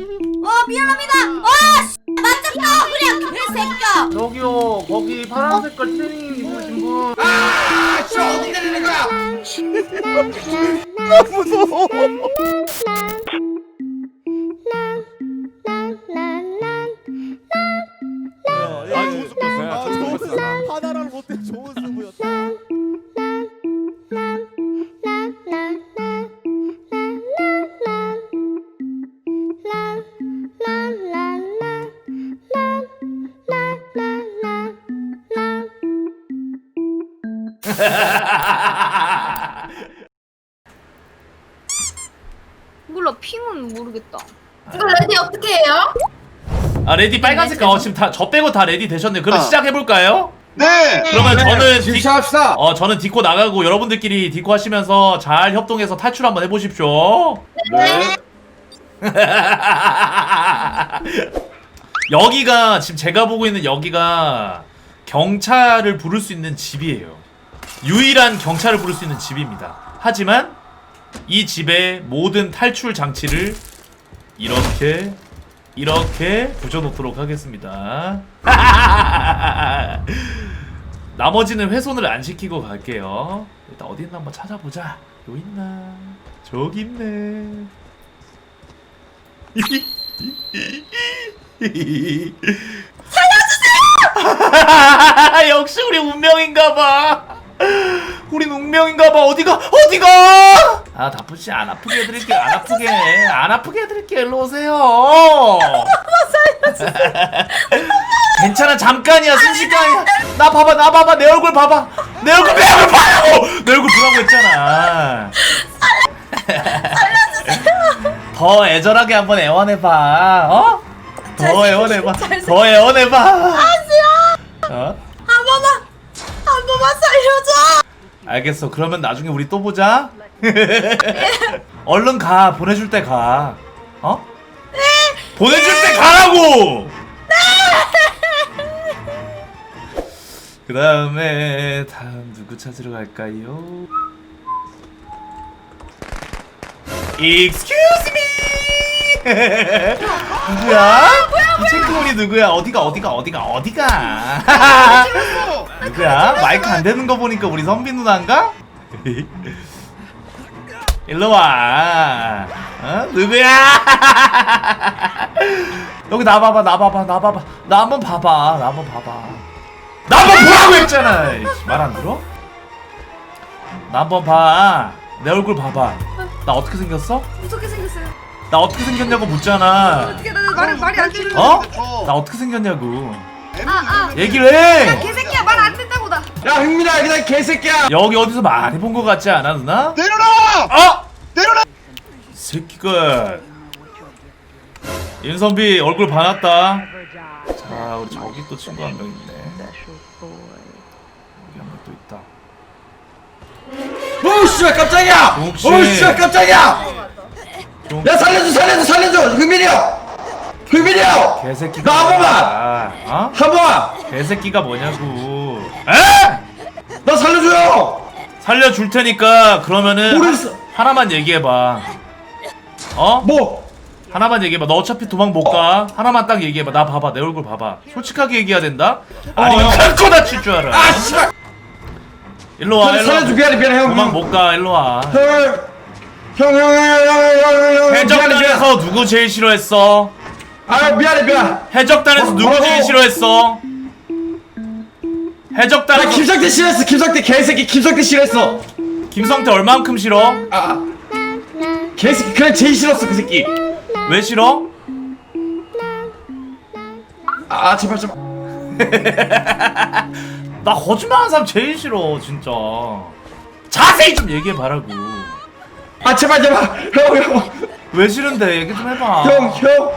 어 미안합니다. 아 씨, 맞췄다. 그래 개새끼야. 저기요 거기 파란 색깔 트레이닝 입으신 분 아, 저 어디 내리는 거야? 야, 몰라 핑은 모르겠다. 이거 레디 어떻게 해요? 아 레디 빨간색 어 지금 다 저 빼고 다 레디 되셨네. 그럼 어. 시작해 볼까요? 네. 그러면 저는 디, 시작합시다. 어 저는 디코 나가고 여러분들끼리 디코 하시면서 잘 협동해서 탈출 한번 해보십시오. 네. 여기가 지금 제가 보고 있는 여기가 경찰을 부를 수 있는 집이에요. 유일한 경찰을 부를 수 있는 집입니다. 하지만 이 집의 모든 탈출 장치를 이렇게 이렇게 붙여놓도록 하겠습니다. 나머지는 훼손을 안 시키고 갈게요. 일단 어디 있나 한번 찾아보자. 요 있나? 저기 있네. 살려주세요! 역시 우리 운명인가봐. 우린 운명인가봐. 어디가? 어디가? 아 나쁘지 안 아프게 해드릴게. 안 아프게. 안 아프게 해드릴게. 일로 오세요. 괜찮아 잠깐이야 순식간이야. 나 봐봐 나 봐봐 내 얼굴 봐봐. 내 얼굴 내 얼굴 봐라고. 내 얼굴 보라고 했잖아. 더 애절하게 한번 애원해봐. 어? 더 애원해봐. 더 애원해봐. 아 싫어. 번만 살려줘. 알겠어. 그러면 나중에 우리 또 보자. 얼른 가. 보내줄 때 가. 어? 보내줄 때 가라고. 그 다음에 다음 누구 찾으러 갈까요? Excuse me. 누구야? 이 챙그머리 누구야? 어디가 어디가 어디가 어디가? 마이크 안 되는 거 보니까 우리 선비 누나인가? 일로 와. 어? 누구야? 여기 나 봐봐, 나 봐봐, 나 봐봐. 나 한번 봐봐, 나 한번 봐봐. 나 한번 보라고 했잖아. 말 안 들어? 나 한번 봐. 내 얼굴 봐봐. 나 어떻게 생겼어? 무섭게 생겼어요. 나 어떻게 생겼냐고 묻잖아. 어떻게 나 말이 말이 안 되는. 어? 나 어떻게 생겼냐고. 아 아 얘기를 해. 야, 흥민아, 그냥 개새끼야. 여기 어디서 많이 본거 같지 않아 누나? 내려놔. 어? 내려놔. 새끼가 인선비 얼굴 반았다. 자 우리 저기 또 친구 한 명 있네. 여기 한 명 또 있다. 오, 씨발 깜짝이야. 혹시- 오, 씨발 깜짝이야. 좀 야, 살려줘, 살려줘, 살려줘. 흥민이 형. 흥민이 형. 개새끼가 나한 번만. 뭐야? 어? 한 번만. 개새끼가 뭐냐고. 에? 나 살려줘요. 살려줄 테니까 그러면은 모르겠어. 하나만 얘기해봐. 어? 뭐? 하나만 얘기해봐. 너 어차피 도망 못 가. 하나만 딱 얘기해봐. 나 봐봐. 내 얼굴 봐봐. 솔직하게 얘기해야 된다. 아니면 어. 큰 거다 칠 줄 알아. 아, 씨발. 일로 와. 일로 살려줘, 와. 미안해, 미안해, 형. 도망 못 가. 일로 와. 형, 형, 형, 형, 형, 형, 형, 형. 미안해, 미안해. 해적단에서 누구 제일 싫어했어? 아, 미안해, 미안해. 해적단에서 뭐, 누구 뭐라고? 제일 싫어했어? 나 해적단에서 김성태 싫어했어, 김성태 개새끼, 김성태 싫어했어. 김성태 얼만큼 싫어? 아, 개새끼 그냥 제일 싫었어, 그 새끼. 왜 싫어? 아, 제발 좀. 나 거짓말하는 사람 제일 싫어 진짜. 자세히 좀 얘기해 봐라고. 아, 제발, 제발. 형, 형, 왜 싫은데 얘기 좀 해봐. 형, 형,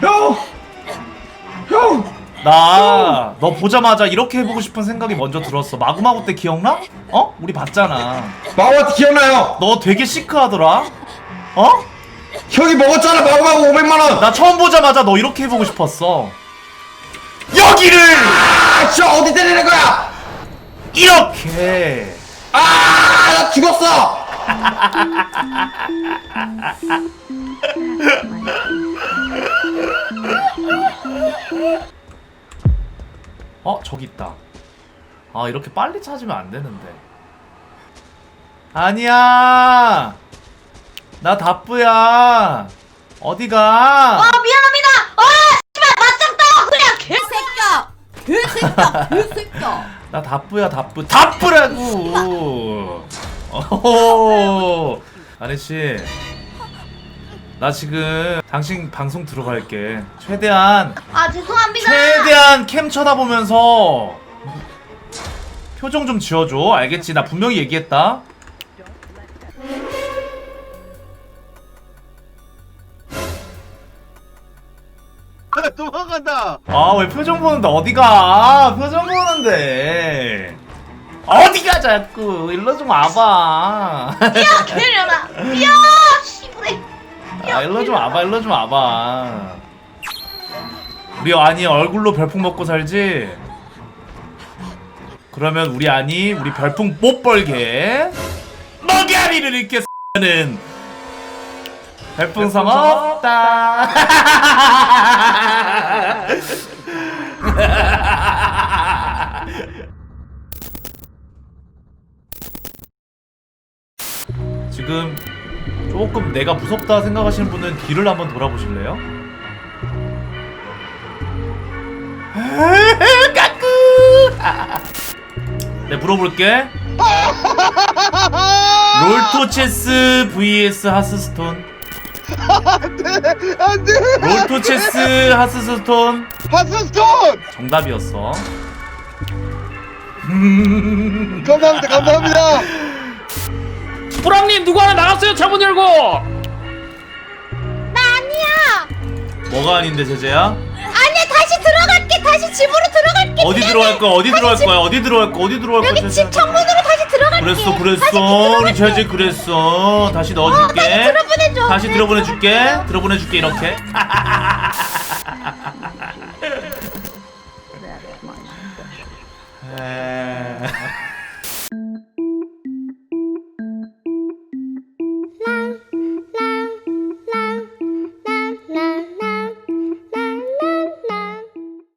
형, 형. 나 너 보자마자 이렇게 해보고 싶은 생각이 먼저 들었어. 마구마구 때 기억나? 어? 우리 봤잖아. 마오한테 기억나요? 너 되게 시크하더라. 어? 형이 먹었잖아, 마오하고 500만 원. 나 처음 보자마자 너 이렇게 해보고 싶었어. 여기를 아, 저 어디 때리는 거야? 이렇게. 아, 나 죽었어. 저기 있다. 아 이렇게 빨리 찾으면 안 되는데. 아니야. 나 다뿌야. 어디가? 아 미안합니다 아 씨발 맞짱 떠 그냥 개새끼야 개새끼야 개새끼야 나 다뿌야 다뿌 다뿌라고. 오. 아니 씨. 나 지금 당신 방송 들어갈게. 최대한 아 죄송합니다 최대한 캠 쳐다보면서 표정 좀 지어줘. 알겠지? 나 분명히 얘기했다. 도망간다. 아 왜 표정 보는데 어디가? 표정 보는데 어디가 자꾸 일로 좀 와봐. 야 개려나 야 씨부레 아 일로 좀 와봐. 일로 좀 와봐. 우리 아니 얼굴로 별풍 먹고 살지? 그러면 우리 아니 우리 별풍 못 벌게 먹이아리를 이렇게 는 별풍선 없다. 지금 조금 내가 무섭다 생각하시는 분은 뒤를 한번 돌아보실래요? 까꾸! 네 물어볼게. 롤토체스 vs 하스스톤. 안돼 롤토체스 하스스톤 하스스톤 정답이었어. 감사합니다 감사합니다 보람님 누구 하나 나갔어요 차문 열고 나 아니야. 뭐가 아닌데 제재야? 아니야 다시 들어갈게. 다시 집으로 들어갈게. 어디 들어갈 거야? 어디 들어갈 집- 거야? 어디 들어갈 거야? 어디 들어갈 거야? 여기 집 정문으로 다시 들어갈게. 그랬어 그랬어 우리 제재 그랬어 다시 어, 넣어줄게 다시 들어보내줘. 다시 그래, 들어보내줄게 그래. 들어보내줄게 이렇게 에...